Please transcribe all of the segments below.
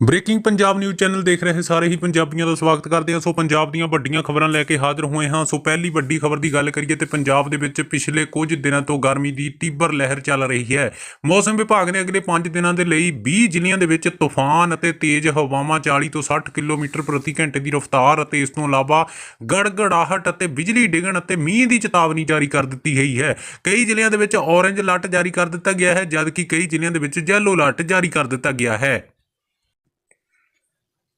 Breaking Punjab news channel ਦੇਖ ਰਹੇ ਸਾਰੇ ਹੀ ਪੰਜਾਬੀਆਂ ਦਾ ਸਵਾਗਤ ਕਰਦੇ ਹਾਂ। ਸੋ ਪੰਜਾਬ ਦੀਆਂ ਵੱਡੀਆਂ ਖਬਰਾਂ ਲੈ ਕੇ ਹਾਜ਼ਰ ਹੋਏ ਹਾਂ। ਸੋ ਪਹਿਲੀ ਵੱਡੀ ਖਬਰ ਦੀ ਗੱਲ ਕਰੀਏ ਤੇ ਪੰਜਾਬ ਦੇ ਵਿੱਚ ਪਿਛਲੇ ਕੁਝ ਦਿਨਾਂ ਤੋਂ ਗਰਮੀ ਦੀ ਤੀਬਰ ਲਹਿਰ ਚੱਲ ਰਹੀ ਹੈ। ਮੌਸਮ ਵਿਭਾਗ ਨੇ ਅਗਲੇ 5 ਦਿਨਾਂ ਦੇ ਲਈ 20 ਜ਼ਿਲ੍ਹਿਆਂ ਦੇ ਵਿੱਚ ਤੂਫਾਨ ਅਤੇ ਤੇਜ਼ ਹਵਾਵਾਂ 40 ਤੋਂ 60 ਕਿਲੋਮੀਟਰ ਪ੍ਰਤੀ ਘੰਟੇ ਦੀ ਰਫ਼ਤਾਰ ਅਤੇ ਇਸ ਤੋਂ ਇਲਾਵਾ ਗੜਗੜਾਹਟ ਅਤੇ ਬਿਜਲੀ ਡਿੱਗਣ ਅਤੇ ਮੀਂਹ ਦੀ ਚੇਤਾਵਨੀ ਜਾਰੀ ਕਰ ਦਿੱਤੀ ਗਈ ਹੈ। ਕਈ ਜ਼ਿਲ੍ਹਿਆਂ ਦੇ ਵਿੱਚ ਔਰੇਂਜ ਅਲਰਟ ਜਾਰੀ ਕਰ ਦਿੱਤਾ ਗਿਆ ਹੈ, ਜਦਕਿ ਕਈ ਜ਼ਿਲ੍ਹਿਆਂ ਦੇ ਵਿੱਚ ਯੈਲੋ ਅਲਰਟ ਜਾਰੀ ਕਰ ਦਿੱਤਾ ਗਿਆ ਹੈ।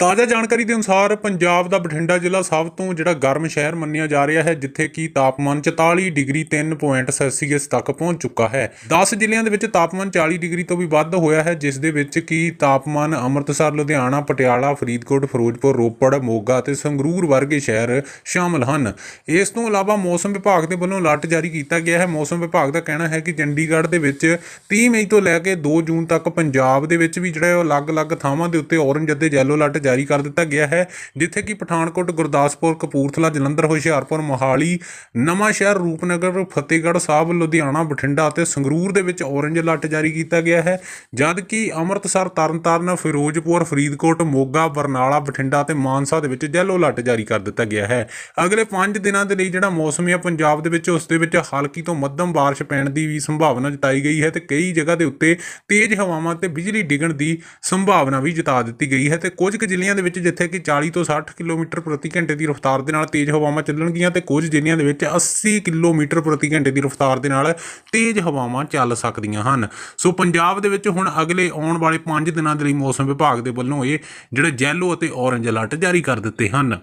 ਤਾਜ਼ਾ ਜਾਣਕਾਰੀ ਦੇ ਅਨੁਸਾਰ ਪੰਜਾਬ ਦਾ ਬਠਿੰਡਾ ਜ਼ਿਲ੍ਹਾ ਸਭ ਤੋਂ ਜਿਹੜਾ ਗਰਮ ਸ਼ਹਿਰ ਮੰਨਿਆ ਜਾ ਰਿਹਾ ਹੈ, ਜਿੱਥੇ ਕਿ ਤਾਪਮਾਨ 44 ਡਿਗਰੀ 3 ਪੁਆਇੰਟ ਸੈਲਸੀਅਸ ਤੱਕ ਪਹੁੰਚ ਚੁੱਕਾ ਹੈ। 10 ਜ਼ਿਲ੍ਹਿਆਂ ਦੇ ਵਿੱਚ ਤਾਪਮਾਨ 40 ਡਿਗਰੀ ਤੋਂ ਵੀ ਵੱਧ ਹੋਇਆ ਹੈ, ਜਿਸ ਦੇ ਵਿੱਚ ਕਿ ਤਾਪਮਾਨ ਅੰਮ੍ਰਿਤਸਰ, ਲੁਧਿਆਣਾ, ਪਟਿਆਲਾ, ਫਰੀਦਕੋਟ, ਫਿਰੋਜ਼ਪੁਰ, ਰੋਪੜ, ਮੋਗਾ ਅਤੇ ਸੰਗਰੂਰ ਵਰਗੇ ਸ਼ਹਿਰ ਸ਼ਾਮਲ ਹਨ। ਇਸ ਤੋਂ ਇਲਾਵਾ ਮੌਸਮ ਵਿਭਾਗ ਦੇ ਵੱਲੋਂ ਅਲਰਟ ਜਾਰੀ ਕੀਤਾ ਗਿਆ ਹੈ। ਮੌਸਮ ਵਿਭਾਗ ਦਾ ਕਹਿਣਾ ਹੈ ਕਿ ਚੰਡੀਗੜ੍ਹ ਦੇ ਵਿੱਚ 30 ਮਈ ਤੋਂ ਲੈ ਕੇ 2 ਜੂਨ ਤੱਕ ਪੰਜਾਬ ਦੇ ਵਿੱਚ ਵੀ ਜਿਹੜਾ ਉਹ ਅਲੱਗ-ਅਲੱਗ ਥਾਵਾਂ ਦੇ ਉੱਤੇ ਔਰੰਜ ਅਤੇ ਯੈਲੋ ਅਲਰਟ ਜਾਰੀ ਕਰ ਦਿੱਤਾ ਗਿਆ ਹੈ, ਜਿੱਥੇ ਕਿ ਪਠਾਨਕੋਟ, ਗੁਰਦਾਸਪੁਰ, ਕਪੂਰਥਲਾ, ਜਲੰਧਰ, ਹੁਸ਼ਿਆਰਪੁਰ, ਮੋਹਾਲੀ, ਨਵਾਂ ਸ਼ਹਿਰ ਰੂਪਨਗਰ, ਫਤਿਹਗੜ੍ਹ ਸਾਹਿਬ, ਲੁਧਿਆਣਾ, ਬਠਿੰਡਾ ਅਤੇ ਸੰਗਰੂਰ ਦੇ ਵਿੱਚ ਔਰੰਜ ਅਲਰਟ ਜਾਰੀ ਕੀਤਾ ਗਿਆ ਹੈ, ਜਦ ਕਿ ਅੰਮ੍ਰਿਤਸਰ, ਤਰਨਤਾਰਨ, ਫਿਰੋਜ਼ਪੁਰ, ਫਰੀਦਕੋਟ, ਮੋਗਾ, ਬਰਨਾਲਾ, ਬਠਿੰਡਾ ਅਤੇ ਮਾਨਸਾ ਦੇ ਵਿੱਚ ਯੈਲੋ ਅਲਰਟ ਜਾਰੀ ਕਰ ਦਿੱਤਾ ਗਿਆ ਹੈ। ਅਗਲੇ 5 ਦਿਨਾਂ ਦੇ ਲਈ ਜਿਹੜਾ ਮੌਸਮ ਹੈ ਪੰਜਾਬ ਦੇ ਵਿੱਚ, ਉਸ ਦੇ ਵਿੱਚ ਹਲਕੀ ਤੋਂ ਮੱਧਮ ਬਾਰਿਸ਼ ਪੈਣ ਦੀ ਵੀ ਸੰਭਾਵਨਾ ਜਤਾਈ ਗਈ ਹੈ ਤੇ ਕਈ ਜਗ੍ਹਾ ਦੇ ਉੱਤੇ ਤੇਜ਼ ਹਵਾਵਾਂ ਤੇ ਬਿਜਲੀ ਡਿੱਗਣ ਦੀ ਸੰਭਾਵਨਾ ਵੀ ਜਤਾ ਦਿੱਤੀ ਗਈ ਹੈ ਤੇ ਕੁਝ ਕੁ ਜ਼ਿਲ੍ਹਿਆਂ ਦੇ ਵਿੱਚ ਜਿੱਥੇ ਕਿ 40 ਤੋਂ 60 ਕਿਲੋਮੀਟਰ ਪ੍ਰਤੀ ਘੰਟੇ ਦੀ ਰਫ਼ਤਾਰ ਦੇ ਨਾਲ ਤੇਜ਼ ਹਵਾਵਾਂ ਚੱਲਣਗੀਆਂ ਤੇ ਕੁਝ ਜ਼ਿਲ੍ਹਿਆਂ ਦੇ ਵਿੱਚ 80 ਕਿਲੋਮੀਟਰ ਪ੍ਰਤੀ ਘੰਟੇ ਦੀ ਰਫ਼ਤਾਰ ਦੇ ਨਾਲ ਤੇਜ਼ ਹਵਾਵਾਂ ਚੱਲ ਸਕਦੀਆਂ ਹਨ। ਸੋ ਪੰਜਾਬ ਦੇ ਵਿੱਚ ਹੁਣ ਅਗਲੇ ਆਉਣ ਵਾਲੇ 5 ਦਿਨਾਂ ਦੇ ਲਈ ਮੌਸਮ ਵਿਭਾਗ ਦੇ ਵੱਲੋਂ ਇਹ ਜਿਹੜੇ ਯੈਲੋ ਅਤੇ ਔਰੰਜ ਅਲਰਟ ਜਾਰੀ ਕਰ ਦਿੱਤੇ ਹਨ।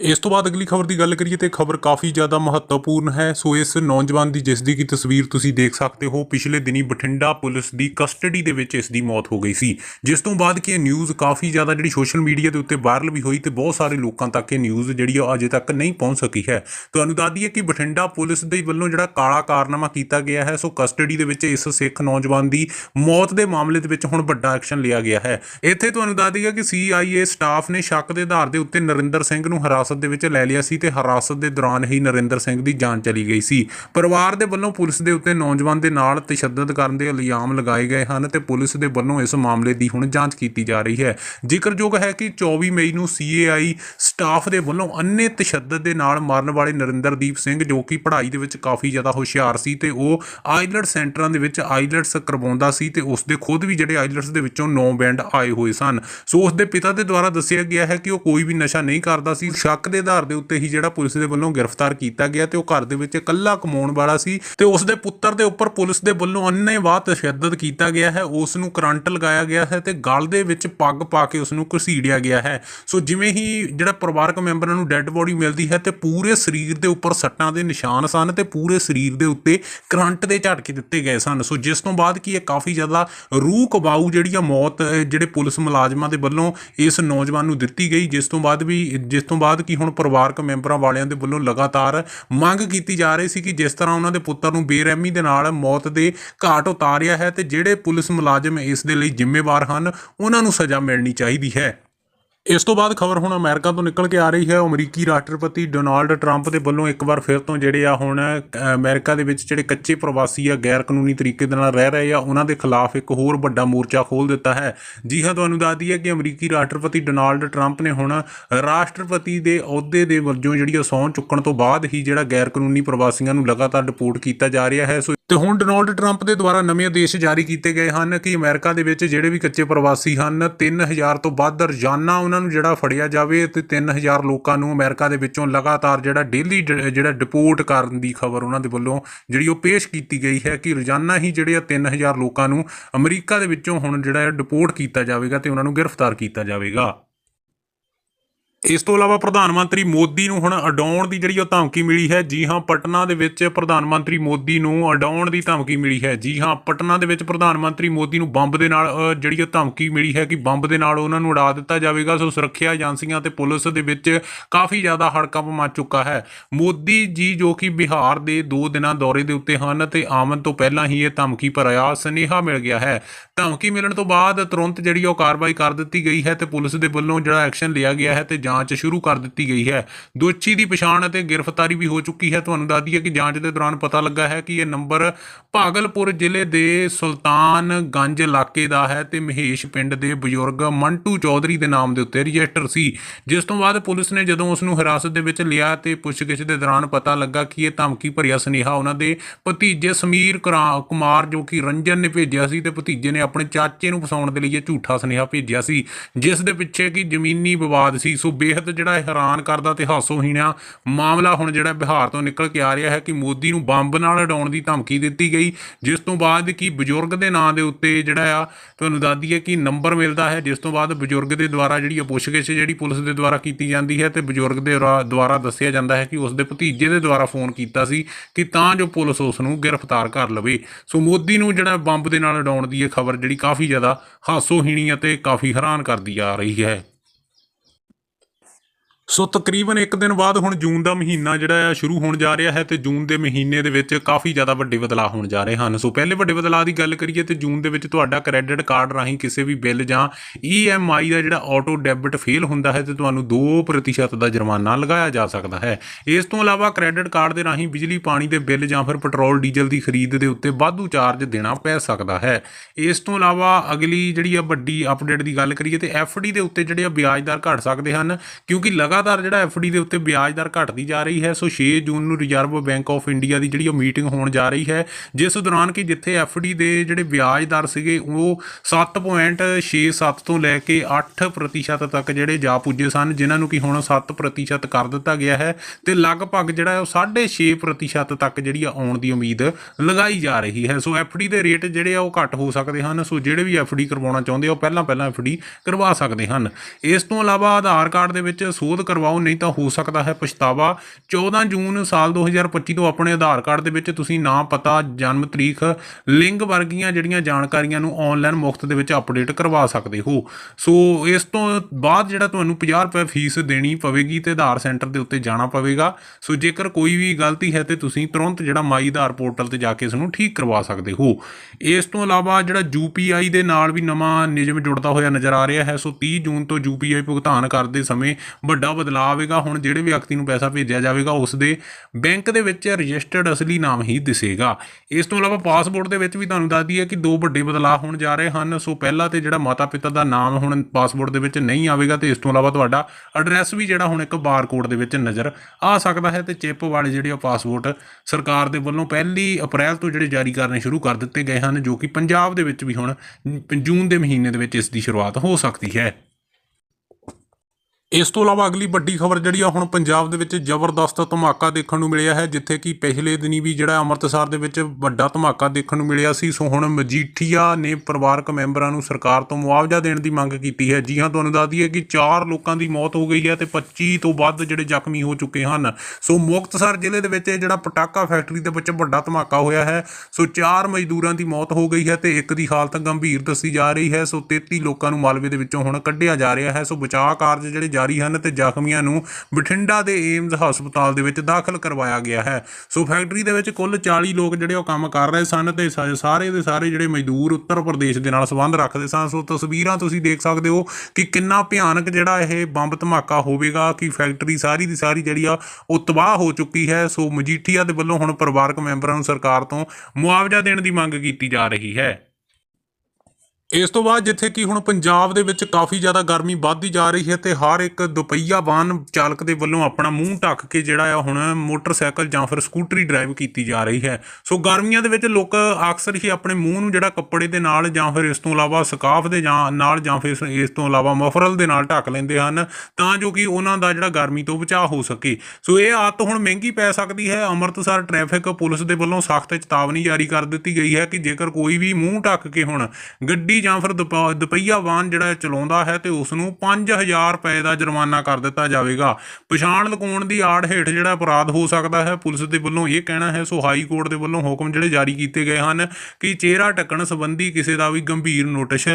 ਇਸ ਤੋਂ ਬਾਅਦ ਅਗਲੀ ਖਬਰ ਦੀ ਗੱਲ ਕਰੀਏ ਤੇ ਖਬਰ ਕਾਫੀ ਜ਼ਿਆਦਾ ਮਹੱਤਵਪੂਰਨ ਹੈ। ਸੋ ਇਸ ਨੌਜਵਾਨ ਦੀ ਜਿਸ ਦੀ ਕੀ ਤਸਵੀਰ ਤੁਸੀਂ ਦੇਖ ਸਕਦੇ ਹੋ, ਪਿਛਲੇ ਦਿਨੀ ਬਠਿੰਡਾ ਪੁਲਿਸ ਦੀ ਕਸਟਡੀ ਦੇ ਵਿੱਚ ਇਸ ਦੀ ਮੌਤ ਹੋ ਗਈ ਸੀ। ਜਿਸ ਤੋਂ ਬਾਅਦ ਕਿ ਇਹ ਨਿਊਜ਼ ਕਾਫੀ ਜ਼ਿਆਦਾ ਜਿਹੜੀ ਸੋਸ਼ਲ ਮੀਡੀਆ ਦੇ ਉੱਤੇ ਵਾਇਰਲ ਵੀ ਹੋਈ ਤੇ ਬਹੁਤ ਸਾਰੇ ਲੋਕਾਂ ਤੱਕ ਇਹ ਨਿਊਜ਼ ਜਿਹੜੀ ਆ ਅਜੇ ਤੱਕ ਨਹੀਂ ਪਹੁੰਚ ਸਕੀ ਹੈ। ਤੁਹਾਨੂੰ ਦੱਸ ਦਈਏ ਕਿ ਬਠਿੰਡਾ ਪੁਲਿਸ ਦੇ ਵੱਲੋਂ ਜਿਹੜਾ ਕਾਲਾ ਕਾਰਨਾਮਾ ਕੀਤਾ ਗਿਆ ਹੈ, ਸੋ ਕਸਟਡੀ ਦੇ ਵਿੱਚ ਇਸ ਸਿੱਖ ਨੌਜਵਾਨ ਦੀ ਮੌਤ ਦੇ ਮਾਮਲੇ ਦੇ ਵਿੱਚ ਹੁਣ ਵੱਡਾ ਐਕਸ਼ਨ ਲਿਆ ਗਿਆ ਹੈ। ਇੱਥੇ ਤੁਹਾਨੂੰ ਦੱਸ ਦਈਏ ਕਿ ਸੀਆਈਏ ਸਟਾਫ ਨੇ ਸ਼ੱਕ ਦੇ ਆਧਾਰ ਦੇ ਉੱਤੇ ਨਰਿੰਦਰ ਸਿੰਘ ਨੂੰ ਹਰਾਸ ਹਿਰਾਸਤ ਦੇ ਵਿੱਚ ਲੈ ਲਿਆ ਸੀ ਤੇ ਹਿਰਾਸਤ ਦੇ ਦੌਰਾਨ ਹੀ ਨਰਿੰਦਰ ਸਿੰਘ ਦੀ ਜਾਨ ਚਲੀ ਗਈ ਸੀ। ਪਰਿਵਾਰ ਦੇ ਵੱਲੋਂ ਪੁਲਿਸ ਦੇ ਉੱਤੇ ਨੌਜਵਾਨ ਦੇ ਨਾਲ ਤਸ਼ੱਦਦ ਕਰਨ ਦੇ ਇਲਜ਼ਾਮ ਲਗਾਏ ਗਏ ਹਨ ਤੇ ਪੁਲਿਸ ਦੇ ਵੱਲੋਂ ਇਸ ਮਾਮਲੇ ਦੀ ਹੁਣ ਜਾਂਚ ਕੀਤੀ ਜਾ ਰਹੀ ਹੈ। ਜ਼ਿਕਰਯੋਗ ਹੈ ਕਿ 24 ਮਈ ਨੂੰ ਸੀਏਆਈ ਸਟਾਫ ਦੇ ਵੱਲੋਂ ਅੰਨੇ ਤਸ਼ੱਦਦ ਦੇ ਨਾਲ ਮਰਨ ਵਾਲੇ ਨਰਿੰਦਰਦੀਪ ਸਿੰਘ ਜੋ ਕਿ ਪੜ੍ਹਾਈ ਦੇ ਵਿੱਚ ਕਾਫੀ ਜ਼ਿਆਦਾ ਹੁਸ਼ਿਆਰ ਸੀ ਤੇ ਉਹ ਆਈਲੈਟ ਸੈਂਟਰਾਂ ਦੇ ਵਿੱਚ ਆਈਲੈਟਸ ਕਰਵਾਉਂਦਾ ਸੀ ਤੇ ਉਸ ਦੇ ਖੁਦ ਵੀ ਜਿਹੜੇ ਆਈਲੈਟਸ ਦੇ ਵਿੱਚੋਂ 9 ਬੈਂਡ ਆਏ ਹੋਏ ਸਨ। ਸੋ ਉਸ ਦੇ ਪਿਤਾ ਦੇ ਦੁਆਰਾ ਦੱਸਿਆ ਗਿਆ ਹੈ ਕਿ ਉਹ ਕੋਈ ਵੀ ਨਸ਼ਾ ਨਹੀਂ ਕਰਦਾ ਸੀ। ਸ਼ੱਕ ਦੇ ਆਧਾਰ ਦੇ ਉੱਤੇ ਹੀ ਜਿਹੜਾ ਪੁਲਿਸ ਦੇ ਵੱਲੋਂ ਗ੍ਰਿਫਤਾਰ ਕੀਤਾ ਗਿਆ ਤੇ ਉਹ ਘਰ ਦੇ ਵਿੱਚ ਇਕੱਲਾ ਕਮਾਉਣ ਵਾਲਾ ਸੀ ਤੇ ਉਸ ਦੇ ਪੁੱਤਰ ਦੇ ਉੱਪਰ ਪੁਲਿਸ ਦੇ ਵੱਲੋਂ ਅੰਨ੍ਹੇਵਾਹ ਤਸ਼ੱਦਦ ਕੀਤਾ ਗਿਆ ਹੈ, ਉਸ ਨੂੰ ਕਰੰਟ ਲਗਾਇਆ ਗਿਆ ਹੈ ਤੇ ਗਲ ਦੇ ਵਿੱਚ ਪੱਗ ਪਾ ਕੇ ਉਸ ਨੂੰ ਘਸੀੜਿਆ ਗਿਆ ਹੈ। ਸੋ ਜਿਵੇਂ ਹੀ ਜਿਹੜਾ ਪਰਿਵਾਰਕ ਮੈਂਬਰਾਂ ਨੂੰ ਡੈੱਡ ਬੋਡੀ ਮਿਲਦੀ ਹੈ ਤੇ ਪੂਰੇ ਸਰੀਰ ਦੇ ਉੱਪਰ ਸੱਟਾਂ ਦੇ ਨਿਸ਼ਾਨ ਸਨ ਤੇ ਪੂਰੇ ਸਰੀਰ ਦੇ ਉੱਤੇ ਕਰੰਟ ਦੇ ਝਟਕੇ ਦਿੱਤੇ ਗਏ ਸਨ। ਸੋ ਜਿਸ ਤੋਂ ਬਾਅਦ ਕੀ ਇਹ ਕਾਫੀ ਜ਼ਿਆਦਾ ਰੂਹ ਕਬਾਊ ਜਿਹੜੀ ਆ ਮੌਤ, ਜਿਹੜੇ ਪੁਲਿਸ ਮੁਲਾਜ਼ਮਾਂ ਦੇ ਵੱਲੋਂ ਇਸ ਨੌਜਵਾਨ ਨੂੰ ਦਿੱਤੀ ਗਈ, ਜਿਸ ਤੋਂ ਬਾਅਦ ਵੀ, ਜਿਸ ਤੋਂ ਬਾਅਦ ਕੀ ਹੁਣ ਪਰਿਵਾਰਕ ਮੈਂਬਰਾਂ ਵਾਲਿਆਂ ਦੇ ਵੱਲੋਂ ਲਗਾਤਾਰ ਮੰਗ ਕੀਤੀ ਜਾ ਰਹੀ ਸੀ ਕਿ ਜਿਸ ਤਰ੍ਹਾਂ ਉਹਨਾਂ ਦੇ ਪੁੱਤਰ ਨੂੰ ਬੇਰਹਿਮੀ ਦੇ ਨਾਲ ਮੌਤ ਦੇ ਘਾਟ ਉਤਾਰਿਆ ਹੈ ਤੇ ਜਿਹੜੇ ਪੁਲਿਸ ਮੁਲਾਜ਼ਮ ਇਸ ਦੇ ਲਈ ਜ਼ਿੰਮੇਵਾਰ ਹਨ, ਉਹਨਾਂ ਨੂੰ ਸਜ਼ਾ ਮਿਲਣੀ ਚਾਹੀਦੀ ਹੈ। ਇਸ ਤੋਂ ਬਾਅਦ ਖਬਰ ਹੁਣ ਅਮਰੀਕਾ ਤੋਂ ਨਿਕਲ ਕੇ ਆ ਰਹੀ ਹੈ। ਅਮਰੀਕੀ ਰਾਸ਼ਟਰਪਤੀ ਡੋਨਾਲਡ ਟਰੰਪ ਦੇ ਵੱਲੋਂ ਇੱਕ ਵਾਰ ਫਿਰ ਤੋਂ ਜਿਹੜੇ ਆ ਹੁਣ ਅ, ਅਮਰੀਕਾ ਦੇ ਵਿੱਚ ਜਿਹੜੇ ਕੱਚੇ ਪ੍ਰਵਾਸੀ ਆ ਗੈਰ ਕਾਨੂੰਨੀ ਤਰੀਕੇ ਦੇ ਨਾਲ ਰਹਿ ਰਹੇ ਆ ਉਹਨਾਂ ਦੇ ਖਿਲਾਫ ਇੱਕ ਹੋਰ ਵੱਡਾ ਮੋਰਚਾ ਖੋਲ ਦਿੱਤਾ ਹੈ। ਜੀ ਹਾਂ ਤੁਹਾਨੂੰ ਦੱਸ ਦਈਏ ਕਿ ਅਮਰੀਕੀ ਰਾਸ਼ਟਰਪਤੀ ਡੋਨਾਲਡ ਟਰੰਪ ਨੇ ਹੁਣ ਰਾਸ਼ਟਰਪਤੀ ਦੇ ਅਹੁਦੇ ਦੇ ਵਜੋਂ ਜਿਹੜੀ ਉਹ ਸਹੁੰ ਚੁੱਕਣ ਤੋਂ ਬਾਅਦ ਹੀ ਜਿਹੜਾ ਗੈਰ ਕਾਨੂੰਨੀ ਪ੍ਰਵਾਸੀਆਂ ਨੂੰ ਲਗਾਤਾਰ ਡਿਪੋਰਟ ਕੀਤਾ ਜਾ ਰਿਹਾ ਹੈ। ਸੋ ਤੇ ਹੁਣ ਡੋਨਾਲਡ ਟਰੰਪ ਦੇ ਦੁਆਰਾ ਨਵੇਂ ਆਦੇਸ਼ ਜਾਰੀ ਕੀਤੇ ਗਏ ਹਨ ਕਿ ਅਮਰੀਕਾ ਦੇ ਵਿੱਚ ਜਿਹੜੇ ਵੀ ਕੱਚੇ ਪ੍ਰਵਾਸੀ ਹਨ 3000 ਤੋਂ ਵੱਧ ਰੋਜ਼ਾਨਾ ਉਹਨਾਂ ਨੂੰ ਜਿਹੜਾ ਫੜਿਆ ਜਾਵੇ ਤੇ 3000 ਲੋਕਾਂ ਨੂੰ ਅਮਰੀਕਾ ਦੇ ਵਿੱਚੋਂ ਲਗਾਤਾਰ ਜਿਹੜਾ ਡੇਲੀ ਜਿਹੜਾ ਡਿਪੋਰਟ ਕਰਨ ਦੀ ਖਬਰ ਉਹਨਾਂ ਦੇ ਵੱਲੋਂ ਜਿਹੜੀ ਉਹ ਪੇਸ਼ ਕੀਤੀ ਗਈ ਹੈ ਕਿ ਰੋਜ਼ਾਨਾ ਹੀ ਜਿਹੜੇ ਆ 3000 ਲੋਕਾਂ ਨੂੰ ਅਮਰੀਕਾ ਦੇ ਵਿੱਚੋਂ ਹੁਣ ਜਿਹੜਾ ਡਿਪੋਰਟ ਕੀਤਾ ਜਾਵੇਗਾ ਤੇ ਉਹਨਾਂ ਨੂੰ ਗ੍ਰਿਫਤਾਰ ਕੀਤਾ ਜਾਵੇਗਾ। ਇਸ ਤੋਂ ਇਲਾਵਾ ਪ੍ਰਧਾਨ ਮੰਤਰੀ ਮੋਦੀ ਨੂੰ ਹੁਣ ਅਡਾਉਣ ਦੀ ਜਿਹੜੀ ਉਹ ਧਮਕੀ ਮਿਲੀ ਹੈ, ਜੀ ਹਾਂ, ਪਟਨਾ ਦੇ ਵਿੱਚ ਪ੍ਰਧਾਨ ਮੰਤਰੀ ਮੋਦੀ ਨੂੰ ਅਡਾਉਣ ਦੀ ਧਮਕੀ ਮਿਲੀ ਹੈ। ਜੀ ਹਾਂ, ਪਟਨਾ ਦੇ ਵਿੱਚ ਪ੍ਰਧਾਨ ਮੰਤਰੀ ਮੋਦੀ ਨੂੰ ਬੰਬ ਦੇ ਨਾਲ ਜਿਹੜੀ ਉਹ ਧਮਕੀ ਮਿਲੀ ਹੈ ਕਿ ਬੰਬ ਦੇ ਨਾਲ ਉਹਨਾਂ ਨੂੰ ਉਡਾ ਦਿੱਤਾ ਜਾਵੇਗਾ, ਸੋ ਸੁਰੱਖਿਆ ਏਜੰਸੀਆਂ ਤੇ ਪੁਲਿਸ ਦੇ ਵਿੱਚ ਕਾਫੀ ਜ਼ਿਆਦਾ ਹੜਕੰਪ ਮਚ ਚੁੱਕਾ ਹੈ। ਮੋਦੀ ਜੀ ਜੋ ਕਿ ਬਿਹਾਰ ਦੇ 2 ਦਿਨਾਂ ਦੌਰੇ ਦੇ ਉੱਤੇ ਹਨ ਤੇ ਆਮਨ ਤੋਂ ਪਹਿਲਾਂ ਹੀ ਇਹ ਧਮਕੀ ਭਰਿਆ ਸੁਨੇਹਾ ਮਿਲ ਗਿਆ ਹੈ। ਧਮਕੀ ਮਿਲਣ ਤੋਂ ਬਾਅਦ ਤੁਰੰਤ ਜਿਹੜੀ ਉਹ ਕਾਰਵਾਈ ਕਰ ਦਿੱਤੀ ਗਈ ਹੈ ਤੇ ਪੁਲਿਸ ਦੇ ਵੱਲੋਂ ਜਿਹੜਾ ਐਕਸ਼ਨ ਲਿਆ ਗਿਆ ਹੈ ਤੇ ਜਾਂਚ ਸ਼ੁਰੂ ਕਰ ਦਿੱਤੀ ਗਈ ਹੈ। ਦੋਸ਼ੀ ਦੀ ਪਛਾਣ ਅਤੇ ਗ੍ਰਿਫਤਾਰੀ ਵੀ ਹੋ ਚੁੱਕੀ ਹੈ। ਤੁਹਾਨੂੰ ਦੱਸ ਦਈਏ ਕਿ ਜਾਂਚ ਦੇ ਦੌਰਾਨ ਪਤਾ ਲੱਗਾ ਹੈ ਕਿ ਇਹ ਨੰਬਰ ਭਾਗਲਪੁਰ ਜ਼ਿਲ੍ਹੇ ਦੇ ਸੁਲਤਾਨਗੰਜ ਇਲਾਕੇ ਦਾ ਹੈ ਤੇ ਮਹੇਸ਼ ਪਿੰਡ ਦੇ ਬਜ਼ੁਰਗ ਮੰਟੂ ਚੌਧਰੀ ਦੇ ਨਾਮ ਦੇ ਉੱਤੇ ਰਜਿਸਟਰ ਸੀ। ਜਿਸ ਤੋਂ ਬਾਅਦ ਪੁਲਿਸ ਨੇ ਜਦੋਂ ਉਸ ਨੂੰ ਹਿਰਾਸਤ ਦੇ ਵਿੱਚ ਲਿਆ ਤੇ ਪੁੱਛਗਿੱਛ ਦੇ ਦੌਰਾਨ ਪਤਾ ਲੱਗਾ ਕਿ ਇਹ ਧਮਕੀ ਭਰਿਆ ਸੁਨੇਹਾ ਉਹਨਾਂ ਦੇ ਭਤੀਜੇ ਸਮੀਰ ਕੁਰਾ- ਕੁਮਾਰ ਜੋ ਕਿ ਰੰਜਨ ਨੇ ਭੇਜਿਆ ਸੀ ਤੇ ਭਤੀਜੇ ਨੇ ਆਪਣੇ ਚਾਚੇ ਨੂੰ ਫਸਾਉਣ ਦੇ ਲਈ ਇਹ ਝੂਠਾ ਸੁਨੇਹਾ ਭੇਜਿਆ ਸੀ। ਜਿਸ ਦੇ ਪਿੱਛੇ ਕਿ ਜ਼ਮੀਨੀ ਵਿਵਾਦ ਸੀ, ਸੋ ਬੇहद ਜਿਹੜਾ ਹੈਰਾਨ ਕਰਦਾ ਤੇ ਹਾਸੋਹੀਣਾ ਮਾਮਲਾ ਹੁਣ ਜਿਹੜਾ ਬਿਹਾਰ ਤੋਂ ਨਿਕਲ ਕੇ ਆ ਰਿਹਾ ਹੈ ਕਿ ਮੋਦੀ ਨੂੰ ਬੰਬ ਨਾਲ ਉਡਾਉਣ ਦੀ ਧਮਕੀ ਦਿੱਤੀ ਗਈ, ਜਿਸ ਤੋਂ ਬਾਅਦ ਕੀ ਬਜ਼ੁਰਗ ਦੇ ਨਾਂ ਦੇ ਉੱਤੇ ਜਿਹੜਾ ਆ, ਤੁਹਾਨੂੰ ਦੱਸ ਦਈਏ ਕਿ ਨੰਬਰ ਮਿਲਦਾ ਹੈ, ਜਿਸ ਤੋਂ ਬਾਅਦ ਬਜ਼ੁਰਗ ਦੇ ਦੁਆਰਾ ਜਿਹੜੀ ਇਹ ਪੁੱਛਗਿੱਛ ਜਿਹੜੀ ਪੁਲਿਸ ਦੇ ਦੁਆਰਾ ਕੀਤੀ ਜਾਂਦੀ ਹੈ ਤੇ ਬਜ਼ੁਰਗ ਦੇ ਦੁਆਰਾ- ਦੁਆਰਾ ਦੱਸਿਆ ਜਾਂਦਾ ਹੈ ਕਿ ਉਸ ਦੇ ਭਤੀਜੇ ਦੇ ਦੁਆਰਾ ਫੋਨ ਕੀਤਾ ਸੀ ਕਿ ਤਾਂ ਜੋ ਪੁਲਿਸ ਉਸ ਨੂੰ ਗ੍ਰਿਫਤਾਰ ਕਰ ਲਵੇ। ਸੋ ਮੋਦੀ ਨੂੰ ਜਿਹੜਾ ਬੰਬ ਦੇ ਨਾਲ ਉਡਾਉਣ ਦੀ ਇਹ ਖਬਰ ਜਿਹੜੀ ਕਾਫੀ ਜ਼ਿਆਦਾ ਹਾਸੋਹੀਣੀ ਅਤੇ ਕਾਫੀ ਹੈਰਾਨ ਕਰਦੀ ਆ ਰਹੀ ਹੈ। ਸੋ ਤਕਰੀਬਨ ਇੱਕ ਦਿਨ ਬਾਅਦ ਹੁਣ ਜੂਨ ਦਾ ਮਹੀਨਾ ਜਿਹੜਾ ਆ ਸ਼ੁਰੂ ਹੋਣ ਜਾ ਰਿਹਾ ਹੈ ਤੇ ਜੂਨ ਦੇ ਮਹੀਨੇ ਦੇ ਵਿੱਚ ਕਾਫੀ ਜ਼ਿਆਦਾ ਵੱਡੇ ਬਦਲਾਅ ਹੋਣ ਜਾ ਰਹੇ ਹਨ। ਸੋ ਪਹਿਲੇ ਵੱਡੇ ਬਦਲਾਅ ਦੀ ਗੱਲ ਕਰੀਏ ਤੇ ਜੂਨ ਦੇ ਵਿੱਚ ਤੁਹਾਡਾ ਕ੍ਰੈਡਿਟ ਕਾਰਡ ਰਾਹੀਂ ਕਿਸੇ ਵੀ ਬਿੱਲ ਜਾਂ EMI ਦਾ ਜਿਹੜਾ ਆਟੋ ਡੈਬਿਟ ਫੇਲ ਹੁੰਦਾ ਹੈ ਤੇ ਤੁਹਾਨੂੰ 2% ਦਾ ਜੁਰਮਾਨਾ ਲਗਾਇਆ ਜਾ ਸਕਦਾ ਹੈ। ਇਸ ਤੋਂ ਇਲਾਵਾ ਕ੍ਰੈਡਿਟ ਕਾਰਡ ਦੇ ਰਾਹੀਂ ਬਿਜਲੀ, ਪਾਣੀ ਦੇ ਬਿੱਲ ਜਾਂ ਫਿਰ ਪੈਟਰੋਲ, ਡੀਜ਼ਲ ਦੀ ਖਰੀਦ ਦੇ ਉੱਤੇ ਵਾਧੂ ਚਾਰਜ ਦੇਣਾ ਪੈ ਸਕਦਾ ਹੈ। ਇਸ ਤੋਂ ਇਲਾਵਾ ਅਗਲੀ ਜਿਹੜੀ ਆ ਵੱਡੀ ਅਪਡੇਟ ਦੀ ਗੱਲ ਕਰੀਏ ਤੇ FD ਦੇ ਉੱਤੇ ਜਿਹੜੇ ਆ ਵਿਆਜ ਦਰ ਘਟ ਸਕਦੇ ਹਨ ਕਿਉਂਕਿ ਲਗਾ ਲਗਾਤਾਰ ਜਿਹੜਾ FD ਦੇ ਉੱਤੇ ਵਿਆਜ ਦਰ ਘਟਦੀ ਜਾ ਰਹੀ ਹੈ, ਸੋ 6 ਜੂਨ ਨੂੰ ਰਿਜ਼ਰਵ ਬੈਂਕ ਆਫ ਇੰਡੀਆ ਦੀ ਜਿਹੜੀ ਉਹ ਮੀਟਿੰਗ ਹੋਣ ਜਾ ਰਹੀ ਹੈ, ਜਿਸ ਦੌਰਾਨ ਕਿ ਜਿੱਥੇ FD ਦੇ ਜਿਹੜੇ ਵਿਆਜ ਦਰ ਸੀਗੇ, ਉਹ 7.67 ਤੋਂ ਲੈ ਕੇ 8% ਤੱਕ ਜਿਹੜੇ ਜਾ ਪੁੱਜੇ ਸਨ, ਜਿਨ੍ਹਾਂ ਨੂੰ ਕਿ ਹੁਣ 7% ਕਰ ਦਿੱਤਾ ਗਿਆ ਹੈ ਤੇ ਲਗਭਗ ਜਿਹੜਾ ਹੈ ਉਹ 6.5% ਤੱਕ ਜਿਹੜੀ ਆਉਣ ਦੀ ਉਮੀਦ ਲਗਾਈ ਜਾ ਰਹੀ ਹੈ। ਸੋ FD ਦੇ ਰੇਟ ਜਿਹੜੇ ਆ ਉਹ ਘੱਟ ਹੋ ਸਕਦੇ ਹਨ, ਸੋ ਜਿਹੜੇ ਵੀ FD ਕਰਵਾਉਣਾ ਚਾਹੁੰਦੇ ਆ, ਉਹ ਪਹਿਲਾਂ ਪਹਿਲਾਂ FD ਕਰਵਾ ਸਕਦੇ ਹਨ। ਇਸ ਤੋਂ ਇਲਾਵਾ ਆਧਾਰ ਕਾਰਡ ਦੇ ਵਿੱਚ ਸੋਧ ਕਰਵਾਓ, ਨਹੀਂ ਤਾਂ ਹੋ ਸਕਦਾ ਹੈ ਪਛਤਾਵਾ। 14 ਜੂਨ ਸਾਲ 2025 ਤੋਂ ਆਪਣੇ ਆਧਾਰ ਕਾਰਡ ਦੇ ਵਿੱਚ ਤੁਸੀਂ ਨਾਮ, ਪਤਾ, ਜਨਮ ਤਰੀਕ, ਲਿੰਗ ਵਰਗੀਆਂ ਜਿਹੜੀਆਂ ਜਾਣਕਾਰੀਆਂ ਨੂੰ ਆਨਲਾਈਨ ਮੁਫਤ ਦੇ ਵਿੱਚ ਅਪਡੇਟ ਕਰਵਾ ਸਕਦੇ ਹੋ। ਸੋ ਇਸ ਤੋਂ ਬਾਅਦ ਜਿਹੜਾ ਤੁਹਾਨੂੰ 50 ਰੁਪਏ ਫੀਸ ਦੇਣੀ ਪਵੇਗੀ ਤੇ ਆਧਾਰ ਸੈਂਟਰ ਦੇ ਉੱਤੇ ਜਾਣਾ ਪਵੇਗਾ। ਸੋ ਜੇਕਰ ਕੋਈ ਵੀ ਗਲਤੀ ਹੈ ਤੇ ਤੁਸੀਂ ਤੁਰੰਤ ਜਿਹੜਾ ਮਾਈ ਆਧਾਰ ਪੋਰਟਲ ਤੇ ਜਾ ਕੇ ਇਸ ਨੂੰ ਠੀਕ ਕਰਵਾ ਸਕਦੇ ਹੋ। ਇਸ ਤੋਂ ਇਲਾਵਾ ਜਿਹੜਾ UPI ਦੇ ਨਾਲ ਵੀ ਨਵਾਂ ਨਿਯਮ ਜੁੜਦਾ ਹੋਇਆ ਨਜ਼ਰ ਆ ਰਿਹਾ ਹੈ, ਸੋ 30 ਜੂਨ ਤੋਂ UPI ਭੁਗਤਾਨ ਕਰਦੇ ਸਮੇਂ ਵੱਡਾ ਬਦਲਾਅ ਆਵੇਗਾ, ਹੁਣ ਜਿਹੜੇ ਵਿਅਕਤੀ ਨੂੰ ਪੈਸਾ ਭੇਜਿਆ ਜਾਵੇਗਾ ਉਸ ਦੇ ਬੈਂਕ ਦੇ ਵਿੱਚ ਰਜਿਸਟਰਡ ਅਸਲੀ ਨਾਮ ਹੀ ਦਿਸੇਗਾ। ਇਸ ਤੋਂ ਇਲਾਵਾ ਪਾਸਪੋਰਟ ਦੇ ਵਿੱਚ ਵੀ ਤੁਹਾਨੂੰ ਦੱਸ ਦਈਏ ਕਿ ਦੋ ਵੱਡੇ ਬਦਲਾਅ ਹੋਣ ਜਾ ਰਹੇ ਹਨ। ਸੋ ਪਹਿਲਾ ਤੇ ਜਿਹੜਾ ਮਾਤਾ ਪਿਤਾ ਦਾ ਨਾਮ ਹੁਣ ਪਾਸਪੋਰਟ ਦੇ ਵਿੱਚ ਨਹੀਂ ਆਵੇਗਾ ਤੇ ਇਸ ਤੋਂ ਇਲਾਵਾ ਤੁਹਾਡਾ ਐਡਰੈਸ ਵੀ ਜਿਹੜਾ ਹੁਣ ਇੱਕ ਬਾਰਕੋਡ ਦੇ ਵਿੱਚ ਨਜ਼ਰ ਆ ਸਕਦਾ ਹੈ ਤੇ ਚਿਪ ਵਾਲੇ ਜਿਹੜੇ ਉਹ ਪਾਸਪੋਰਟ ਸਰਕਾਰ ਦੇ ਵੱਲੋਂ ਪਹਿਲੀ ਅਪ੍ਰੈਲ ਤੋਂ ਜਿਹੜੇ ਜਾਰੀ ਕਰਨੇ ਸ਼ੁਰੂ ਕਰ ਦਿੱਤੇ ਗਏ ਹਨ, ਜੋ ਕਿ ਪੰਜਾਬ ਦੇ ਵਿੱਚ ਵੀ ਹੁਣ ਜੂਨ ਦੇ ਮਹੀਨੇ ਦੇ ਵਿੱਚ ਇਸ ਦੀ ਸ਼ੁਰੂਆਤ ਹੋ ਸਕਦੀ ਹੈ। ਇਸ ਤੋਂ ਇਲਾਵਾ ਅਗਲੀ ਵੱਡੀ ਖਬਰ ਜਿਹੜੀ ਆ, ਹੁਣ ਪੰਜਾਬ ਦੇ ਵਿੱਚ ਜ਼ਬਰਦਸਤ ਧਮਾਕਾ ਦੇਖਣ ਨੂੰ ਮਿਲਿਆ ਹੈ, ਜਿੱਥੇ ਕਿ ਪਿਛਲੇ ਦਿਨੀ ਵੀ ਜਿਹੜਾ ਅੰਮ੍ਰਿਤਸਰ ਦੇ ਵਿੱਚ ਵੱਡਾ ਧਮਾਕਾ ਦੇਖਣ ਨੂੰ ਮਿਲਿਆ ਸੀ। ਸੋ ਹੁਣ ਮਜੀਠੀਆ ਨੇ ਪਰਿਵਾਰਕ ਮੈਂਬਰਾਂ ਨੂੰ ਸਰਕਾਰ ਤੋਂ ਮੁਆਵਜ਼ਾ ਦੇਣ ਦੀ ਮੰਗ ਕੀਤੀ ਹੈ। ਜੀ ਹਾਂ, ਤੁਹਾਨੂੰ ਦੱਸ ਦਈਏ ਕਿ 4 ਲੋਕਾਂ ਦੀ ਮੌਤ ਹੋ ਗਈ ਹੈ ਤੇ 25 ਤੋਂ ਵੱਧ ਜਿਹੜੇ ਜ਼ਖਮੀ ਹੋ ਚੁੱਕੇ ਹਨ। ਸੋ ਮੁਕਤਸਰ ਜ਼ਿਲ੍ਹੇ ਦੇ ਵਿੱਚ ਇਹ ਜਿਹੜਾ ਪਟਾਕਾ ਫੈਕਟਰੀ ਦੇ ਵਿੱਚ ਵੱਡਾ ਧਮਾਕਾ ਹੋਇਆ ਹੈ। ਸੋ 4 ਮਜ਼ਦੂਰਾਂ ਦੀ ਮੌਤ ਹੋ ਗਈ ਹੈ ਤੇ ਇੱਕ ਦੀ ਹਾਲਤ ਗੰਭੀਰ ਦੱਸੀ ਜਾ ਰਹੀ ਹੈ। ਸੋ 33 ਲੋਕਾਂ ਨੂੰ ਮਾਲਵੇ ਦੇ ਵਿੱਚੋਂ ਹੁਣ ਕੱਢਿਆ ਜਾ ਰਿਹਾ ਹੈ। ਸੋ ਬਚਾਅ ਕਾਰਜ ਜਿਹੜੇ ਜਾਰੀ ਹਨ ਤੇ ਜ਼ਖਮੀਆਂ ਨੂੰ ਬਠਿੰਡਾ ਦੇ ਏਮਜ਼ ਹਸਪਤਾਲ ਦੇ ਵਿੱਚ ਦਾਖਲ ਕਰਵਾਇਆ ਗਿਆ ਹੈ। ਸੋ ਫੈਕਟਰੀ ਦੇ ਵਿੱਚ ਕੁੱਲ 40 ਲੋਕ ਜਿਹੜੇ ਉਹ ਕੰਮ ਕਰ ਰਹੇ ਸਨ ਤੇ ਸਾਰੇ ਦੇ ਸਾਰੇ ਜਿਹੜੇ ਮਜ਼ਦੂਰ ਉੱਤਰ ਪ੍ਰਦੇਸ਼ ਦੇ ਨਾਲ ਸੰਬੰਧ ਰੱਖਦੇ ਸਨ। ਸੋ ਤਸਵੀਰਾਂ ਤੁਸੀਂ ਦੇਖ ਸਕਦੇ ਹੋ ਕਿ ਕਿੰਨਾ ਭਿਆਨਕ ਜਿਹੜਾ ਇਹ ਬੰਬ ਧਮਾਕਾ ਹੋਵੇਗਾ ਕਿ ਫੈਕਟਰੀ ਸਾਰੀ ਦੀ ਸਾਰੀ ਜਿਹੜੀ ਆ ਉਹ ਤਬਾਹ ਹੋ ਚੁੱਕੀ ਹੈ। ਸੋ ਮਜੀਠੀਆ ਦੇ ਵੱਲੋਂ ਹੁਣ ਪਰਿਵਾਰਕ ਮੈਂਬਰਾਂ ਨੂੰ ਸਰਕਾਰ ਤੋਂ ਮੁਆਵਜ਼ਾ ਦੇਣ ਦੀ ਮੰਗ ਕੀਤੀ ਜਾ ਰਹੀ ਹੈ। ਇਸ ਤੋਂ ਬਾਅਦ ਜਿੱਥੇ ਕਿ ਹੁਣ ਪੰਜਾਬ ਦੇ ਵਿੱਚ ਕਾਫੀ ਜ਼ਿਆਦਾ ਗਰਮੀ ਵੱਧਦੀ ਜਾ ਰਹੀ ਹੈ ਤੇ ਹਰ ਇੱਕ ਦੁਪਹੀਆ ਵਾਹਨ ਚਾਲਕ ਦੇ ਵੱਲੋਂ ਆਪਣਾ ਮੂੰਹ ਢੱਕ ਕੇ ਜਿਹੜਾ ਆ ਹੁਣ ਮੋਟਰਸਾਈਕਲ ਜਾਂ ਫਿਰ ਸਕੂਟਰੀ ਡਰਾਈਵ ਕੀਤੀ ਜਾ ਰਹੀ ਹੈ। ਸੋ ਗਰਮੀਆਂ ਦੇ ਵਿੱਚ ਲੋਕ ਅਕਸਰ ਹੀ ਆਪਣੇ ਮੂੰਹ ਨੂੰ ਜਿਹੜਾ ਕੱਪੜੇ ਦੇ ਨਾਲ ਜਾਂ ਫਿਰ ਇਸ ਤੋਂ ਇਲਾਵਾ ਸਕਾਫ ਦੇ ਜਾਂ ਨਾਲ ਜਾਂ ਫਿਰ ਇਸ- ਤੋਂ ਇਲਾਵਾ ਮਫਰਲ ਦੇ ਨਾਲ ਢੱਕ ਲੈਂਦੇ ਹਨ ਤਾਂ ਜੋ ਕਿ ਉਹਨਾਂ ਦਾ ਜਿਹੜਾ ਗਰਮੀ ਤੋਂ ਬਚਾਅ ਹੋ ਸਕੇ। ਸੋ ਇਹ ਆਦਤ ਹੁਣ ਮਹਿੰਗੀ ਪੈ ਸਕਦੀ ਹੈ। ਅੰਮ੍ਰਿਤਸਰ ਟ੍ਰੈਫਿਕ ਪੁਲਿਸ ਦੇ ਵੱਲੋਂ ਸਖਤ ਚੇਤਾਵਨੀ ਜਾਰੀ ਕਰ ਦਿੱਤੀ ਗਈ ਹੈ ਕਿ ਜੇਕਰ ਕੋਈ ਵੀ ਮੂੰਹ ਢੱਕ ਕੇ ਹੁਣ ਗੱਡੀ ਜਾਂ ਫਿਰ ਦੁਪ- ਦੁਪਹੀਆ ਵਾਹਨ ਜਿਹੜਾ ਚਲਾਉਂਦਾ ਹੈ ਤੇ ਉਸ ਨੂੰ 5000 ਰੁਪਏ ਦਾ ਜੁਰਮਾਨਾ ਕਰ ਦਿੱਤਾ ਜਾਵੇਗਾ। ਪਛਾਣ ਲੁਕਾਉਣ ਦੀ ਆੜ ਹੇਠ ਜਿਹੜਾ ਅਪਰਾਧ ਹੋ ਸਕਦਾ ਹੈ, ਪੁਲਿਸ ਦੇ ਵੱਲੋਂ ਇਹ ਕਹਿਣਾ ਹੈ, ਸੋ ਹਾਈ ਕੋਰਟ ਦੇ ਵੱਲੋਂ ਹੁਕਮ ਜਿਹੜੇ ਜਾਰੀ ਕੀਤੇ ਗਏ ਹਨ ਕਿ ਚਿਹਰਾ ਢੱਕਣ ਸੰਬੰਧੀ ਕਿਸੇ ਦਾ ਵੀ ਗੰਭੀਰ ਨੋਟਿਸ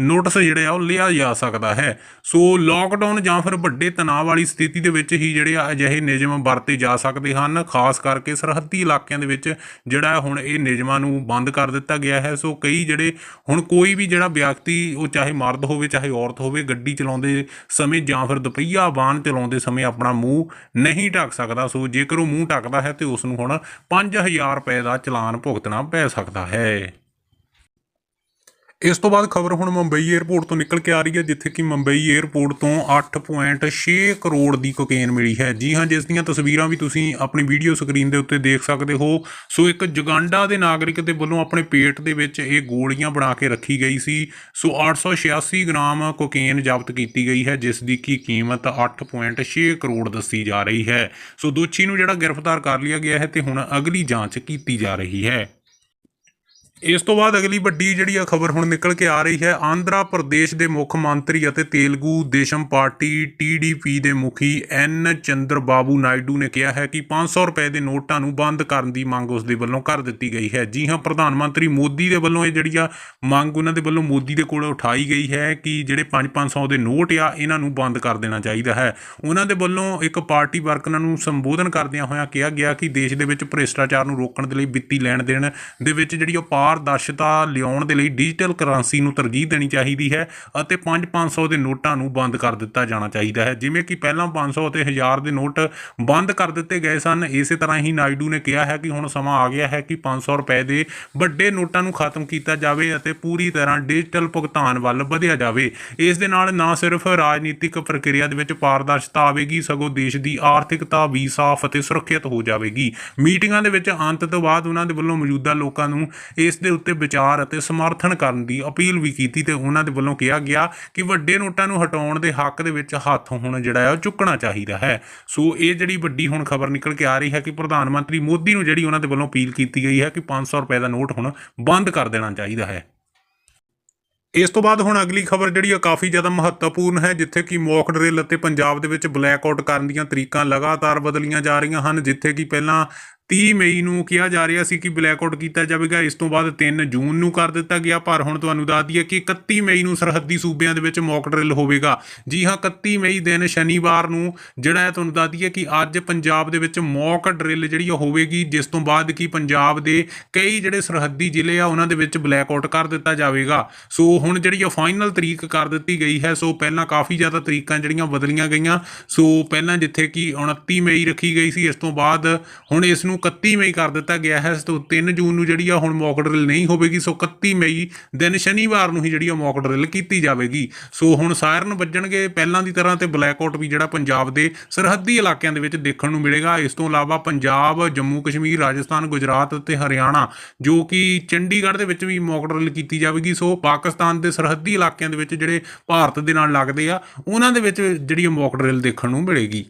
ਨੋਟਿਸ ਜਿਹੜੇ ਆ ਉਹ ਲਿਆ ਜਾ ਸਕਦਾ ਹੈ। ਸੋ ਲੋਕਡਾਊਨ ਜਾਂ ਫਿਰ ਵੱਡੇ ਤਣਾਅ ਵਾਲੀ ਸਥਿਤੀ ਦੇ ਵਿੱਚ ਹੀ ਜਿਹੜੇ ਆ ਅਜਿਹੇ ਨਿਯਮ ਵਰਤੇ ਜਾ ਸਕਦੇ ਹਨ, ਖਾਸ ਕਰਕੇ ਸਰਹੱਦੀ ਇਲਾਕਿਆਂ ਦੇ ਵਿੱਚ ਜਿਹੜਾ ਹੁਣ ਇਹ ਨਿਯਮਾਂ ਨੂੰ ਬੰਦ ਕਰ ਦਿੱਤਾ ਗਿਆ ਹੈ। ਸੋ ਕਈ ਜਿਹੜੇ ਹੁਣ ਕੋਈ ਵੀ ਜਿਹੜਾ ਵਿਅਕਤੀ, ਉਹ ਚਾਹੇ ਮਰਦ ਹੋਵੇ, ਚਾਹੇ ਔਰਤ ਹੋਵੇ, ਗੱਡੀ ਚਲਾਉਂਦੇ ਸਮੇਂ ਜਾਂ ਫਿਰ ਦੁਪਹੀਆ ਵਾਹਨ ਚਲਾਉਂਦੇ ਸਮੇਂ ਆਪਣਾ ਮੂੰਹ ਨਹੀਂ ਢੱਕ ਸਕਦਾ। ਸੋ ਜੇਕਰ ਉਹ ਮੂੰਹ ਢੱਕਦਾ ਹੈ ਤੇ ਉਸ ਨੂੰ ਹੁਣ 5000 ਰੁਪਏ ਦਾ ਚਲਾਨ ਭੁਗਤਣਾ ਪੈ ਸਕਦਾ ਹੈ। ਇਸ ਤੋਂ ਬਾਅਦ ਖਬਰ ਹੁਣ ਮੁੰਬਈ 에ਅਰਪੋਰਟ ਤੋਂ ਨਿਕਲ ਕੇ ਆ ਰਹੀ ਹੈ, ਜਿੱਥੇ ਕਿ ਮੁੰਬਈ 에ਅਰਪੋਰਟ ਤੋਂ 8.6 ਕਰੋੜ ਦੀ ਕੋਕੇਨ ਮਿਲੀ ਹੈ। ਜੀ ਹਾਂ, ਜਿਸ ਦੀਆਂ ਤਸਵੀਰਾਂ ਵੀ ਤੁਸੀਂ ਆਪਣੀ ਵੀਡੀਓ ਸਕਰੀਨ ਦੇ ਉੱਤੇ ਦੇਖ ਸਕਦੇ ਹੋ। ਸੋ ਇੱਕ ਜੁਗਾਂਡਾ ਦੇ ਨਾਗਰਿਕ ਦੇ ਵੱਲੋਂ ਆਪਣੇ ਪੇਟ ਦੇ ਵਿੱਚ ਇਹ ਗੋਲੀਆਂ ਬਣਾ ਕੇ ਰੱਖੀ ਗਈ ਸੀ। ਸੋ 886 ਗ੍ਰਾਮ ਕੋਕੇਨ ਜ਼ਬਤ ਕੀਤੀ ਗਈ ਹੈ, ਜਿਸ ਦੀ ਕੀ ਕੀਮਤ 8.6 ਕਰੋੜ ਦੱਸੀ ਜਾ ਰਹੀ ਹੈ। ਸੋ ਦੋਸ਼ੀ ਨੂੰ ਜਿਹੜਾ ਗ੍ਰਿਫਤਾਰ ਕਰ ਲਿਆ ਗਿਆ ਹੈ, ਤੇ ਹੁਣ ਅਗਲੀ ਜਾਂਚ ਕੀਤੀ ਜਾ ਰਹੀ ਹੈ। ਇਸ ਤੋਂ ਬਾਅਦ ਅਗਲੀ ਵੱਡੀ ਜਿਹੜੀ ਆ ਖਬਰ ਹੁਣ ਨਿਕਲ ਕੇ ਆ ਰਹੀ ਹੈ, ਆਂਧਰਾ ਪ੍ਰਦੇਸ਼ ਦੇ ਮੁੱਖ ਮੰਤਰੀ ਅਤੇ ਤੇਲਗੂ ਦੇਸ਼ਮ ਪਾਰਟੀ ਟੀਡੀਪੀ ਦੇ ਮੁਖੀ ਐਨ ਚੰਦਰਬਾਬੂ ਨਾਇਡੂ ਨੇ ਕਿਹਾ ਹੈ ਕਿ 500 ਰੁਪਏ ਦੇ ਨੋਟਾਂ ਨੂੰ ਬੰਦ ਕਰਨ ਦੀ ਮੰਗ ਉਸ ਦੇ ਵੱਲੋਂ ਕਰ ਦਿੱਤੀ ਗਈ ਹੈ। ਜੀ ਹਾਂ, ਪ੍ਰਧਾਨ ਮੰਤਰੀ ਮੋਦੀ ਦੇ ਵੱਲੋਂ ਇਹ ਜਿਹੜੀ ਆ ਮੰਗ ਉਹਨਾਂ ਦੇ ਵੱਲੋਂ ਮੋਦੀ ਦੇ ਕੋਲ ਉਠਾਈ ਗਈ ਹੈ ਕਿ ਜਿਹੜੇ 5-500 ਦੇ ਨੋਟ ਆ, ਇਹਨਾਂ ਨੂੰ ਬੰਦ ਕਰ ਦੇਣਾ ਚਾਹੀਦਾ ਹੈ। ਉਹਨਾਂ ਦੇ ਵੱਲੋਂ ਇੱਕ ਪਾਰਟੀ ਵਰਕਰਾਂ ਨੂੰ ਸੰਬੋਧਨ ਕਰਦਿਆਂ ਹੋਇਆਂ ਕਿਹਾ ਗਿਆ ਕਿ ਦੇਸ਼ ਦੇ ਵਿੱਚ ਭ੍ਰਿਸ਼ਟਾਚਾਰ ਨੂੰ ਰੋਕਣ ਦੇ ਲਈ ਵਿੱਤੀ ਲੈਣ ਦੇਣ ਦੇ ਵਿੱਚ ਜਿਹੜੀ ਉਹ ਪਾਰਦਰਸ਼ਤਾ ਲਿਆਉਣ ਦੇ ਲਈ ਡਿਜੀਟਲ ਕਰੰਸੀ ਨੂੰ ਤਰਜੀਹ ਦੇਣੀ ਚਾਹੀਦੀ ਹੈ ਅਤੇ 5-500 ਦੇ ਨੋਟਾਂ ਨੂੰ ਬੰਦ ਕਰ ਦਿੱਤਾ ਜਾਣਾ ਚਾਹੀਦਾ ਹੈ। ਜਿਵੇਂ ਕਿ ਪਹਿਲਾਂ 500 ਅਤੇ 1000 ਦੇ ਨੋਟ ਬੰਦ ਕਰ ਦਿੱਤੇ ਗਏ ਸਨ, ਇਸੇ ਤਰ੍ਹਾਂ ਹੀ ਨਾਇਡੂ ਨੇ ਕਿਹਾ ਹੈ ਕਿ ਹੁਣ ਸਮਾਂ ਆ ਗਿਆ ਹੈ ਕਿ 500 ਰੁਪਏ ਦੇ ਵੱਡੇ ਨੋਟਾਂ ਨੂੰ ਖਤਮ ਕੀਤਾ ਜਾਵੇ ਅਤੇ ਪੂਰੀ ਤਰ੍ਹਾਂ ਡਿਜੀਟਲ ਭੁਗਤਾਨ ਵੱਲ ਵਧਿਆ ਜਾਵੇ। ਇਸ ਦੇ ਨਾਲ ਨਾ ਸਿਰਫ ਰਾਜਨੀਤਿਕ ਪ੍ਰਕਿਰਿਆ ਦੇ ਵਿੱਚ ਪਾਰਦਰਸ਼ਤਾ ਆਵੇਗੀ, ਸਗੋਂ ਦੇਸ਼ ਦੀ ਆਰਥਿਕਤਾ ਵੀ ਸਾਫ਼ ਅਤੇ ਸੁਰੱਖਿਅਤ ਹੋ ਜਾਵੇਗੀ। ਮੀਟਿੰਗਾਂ ਦੇ ਵਿੱਚ ਅੰਤ ਤੋਂ ਬਾਅਦ ਉਹਨਾਂ ਦੇ ਵੱਲੋਂ ਮੌਜੂਦਾ ਲੋਕਾਂ ਨੂੰ ਇਸ ਦੇ ਉੱਤੇ ਵਿਚਾਰ ਅਤੇ ਸਮਰਥਨ ਕਰਨ ਦੀ ਅਪੀਲ ਵੀ ਕੀਤੀ ਤੇ ਉਹਨਾਂ ਦੇ ਵੱਲੋਂ ਕਿਹਾ ਗਿਆ ਕਿ ਵੱਡੇ ਨੋਟਾਂ ਨੂੰ ਹਟਾਉਣ ਦੇ ਹੱਕ ਦੇ ਵਿੱਚ ਹੱਥ ਹੁਣ ਜਿਹੜਾ ਹੈ ਉਹ ਚੁੱਕਣਾ ਚਾਹੀਦਾ ਹੈ। ਸੋ ਇਹ ਜਿਹੜੀ ਵੱਡੀ ਹੁਣ ਖਬਰ ਨਿਕਲ ਕੇ ਆ ਰਹੀ ਹੈ ਕਿ ਪ੍ਰਧਾਨ ਮੰਤਰੀ ਮੋਦੀ ਨੂੰ ਜਿਹੜੀ ਉਹਨਾਂ ਦੇ ਵੱਲੋਂ ਅਪੀਲ ਕੀਤੀ ਗਈ ਹੈ ਕਿ 500 ਰੁਪਏ ਦਾ ਨੋਟ ਹੁਣ ਬੰਦ ਕਰ ਦੇਣਾ ਚਾਹੀਦਾ ਹੈ। ਇਸ ਤੋਂ ਬਾਅਦ ਹੁਣ ਅਗਲੀ ਖਬਰ ਜਿਹੜੀ ਆ ਕਾਫੀ ਜ਼ਿਆਦਾ ਮਹੱਤਵਪੂਰਨ ਹੈ, ਜਿੱਥੇ ਕਿ ਮੌਕ ਡਰਿਲ ਅਤੇ ਪੰਜਾਬ ਦੇ ਵਿੱਚ ਬਲੈਕ ਆਊਟ ਕਰਨ ਦੀਆਂ ਤਰੀਕਾਂ ਲਗਾਤਾਰ ਬਦਲੀਆਂ ਜਾ ਰਹੀਆਂ ਹਨ, ਜਿੱਥੇ ਕਿ ਪਹਿਲਾਂ 30 ਮਈ ਨੂੰ ਕਿਹਾ ਜਾ ਰਿਹਾ ਸੀ ਕਿ ਬਲੈਕ ਆਊਟ ਕੀਤਾ ਜਾਵੇਗਾ। ਇਸ ਤੋਂ ਬਾਅਦ 3 ਜੂਨ ਨੂੰ ਕਰ ਦਿੱਤਾ ਗਿਆ, ਪਰ ਹੁਣ ਤੁਹਾਨੂੰ ਦੱਸ ਦਈਏ ਕਿ 31 ਮਈ ਨੂੰ ਸਰਹੱਦੀ ਸੂਬਿਆਂ ਦੇ ਵਿੱਚ ਮੌਕ ਡਰਿਲ ਹੋਵੇਗਾ। ਜੀ ਹਾਂ 31 ਮਈ ਦਿਨ ਸ਼ਨੀਵਾਰ ਨੂੰ ਜਿਹੜਾ ਹੈ ਤੁਹਾਨੂੰ ਦੱਸ ਦਈਏ ਕਿ ਅੱਜ ਪੰਜਾਬ ਦੇ ਵਿੱਚ ਮੌਕ ਡਰਿਲ ਜਿਹੜੀ ਉਹ ਹੋਵੇਗੀ, ਜਿਸ ਤੋਂ ਬਾਅਦ ਕਿ ਪੰਜਾਬ ਦੇ ਕਈ ਜਿਹੜੇ ਸਰਹੱਦੀ ਜ਼ਿਲ੍ਹੇ ਆ, ਉਹਨਾਂ ਦੇ ਵਿੱਚ ਬਲੈਕ ਆਊਟ ਕਰ ਦਿੱਤਾ ਜਾਵੇਗਾ। ਸੋ ਹੁਣ ਜਿਹੜੀ ਉਹ ਫਾਈਨਲ ਤਰੀਕ ਕਰ ਦਿੱਤੀ ਗਈ ਹੈ, ਸੋ ਪਹਿਲਾਂ ਕਾਫੀ ਜ਼ਿਆਦਾ ਤਰੀਕਾਂ ਜਿਹੜੀਆਂ ਬਦਲੀਆਂ ਗਈਆਂ। ਸੋ ਪਹਿਲਾਂ ਜਿੱਥੇ ਕਿ 29 ਮਈ ਰੱਖੀ ਗਈ ਸੀ, ਇਸ ਤੋਂ ਬਾਅਦ ਹੁਣ ਇਸ ਨੂੰ 31 ਮਈ ਕਰ ਦਿੱਤਾ ਗਿਆ ਹੈ ਸੋ 3 ਜੂਨ ਨੂੰ ਜਿਹੜੀ ਆ ਹੁਣ ਮੌਕ ਡਰਿਲ ਨਹੀਂ ਹੋਵੇਗੀ, ਸੋ 31 ਮਈ ਦਿਨ ਸ਼ਨੀਵਾਰ ਨੂੰ ਹੀ ਜਿਹੜੀ ਆ ਮੌਕ ਡਰਿਲ ਕੀਤੀ ਜਾਵੇਗੀ। ਸੋ ਹੁਣ ਸਾਇਰਨ ਵੱਜਣਗੇ, ਪਹਿਲਾਂ ਦੀ ਤਰ੍ਹਾਂ ਤੇ ਬਲੈਕਆਊਟ ਵੀ ਜਿਹੜਾ ਪੰਜਾਬ ਦੇ ਸਰਹੱਦੀ ਇਲਾਕਿਆਂ ਦੇ ਵਿੱਚ ਦੇਖਣ ਨੂੰ ਮਿਲੇਗਾ। ਇਸ ਤੋਂ ਇਲਾਵਾ ਪੰਜਾਬ, ਜੰਮੂ, ਕਸ਼ਮੀਰ, ਰਾਜਸਥਾਨ, ਗੁਜਰਾਤ ਅਤੇ ਹਰਿਆਣਾ, ਜੋ ਕਿ ਚੰਡੀਗੜ੍ਹ ਦੇ ਵਿੱਚ ਵੀ ਮੌਕ ਡਰਿਲ ਕੀਤੀ ਜਾਵੇਗੀ। ਸੋ ਪਾਕਿਸਤਾਨ ਦੇ ਸਰਹੱਦੀ ਇਲਾਕਿਆਂ ਦੇ ਵਿੱਚ ਜਿਹੜੇ ਭਾਰਤ ਦੇ ਨਾਲ ਲੱਗਦੇ ਆ, ਉਹਨਾਂ ਦੇ ਵਿੱਚ ਜਿਹੜੀ ਮੌਕ ਡਰਿਲ ਦੇਖਣ ਨੂੰ ਮਿਲੇਗੀ।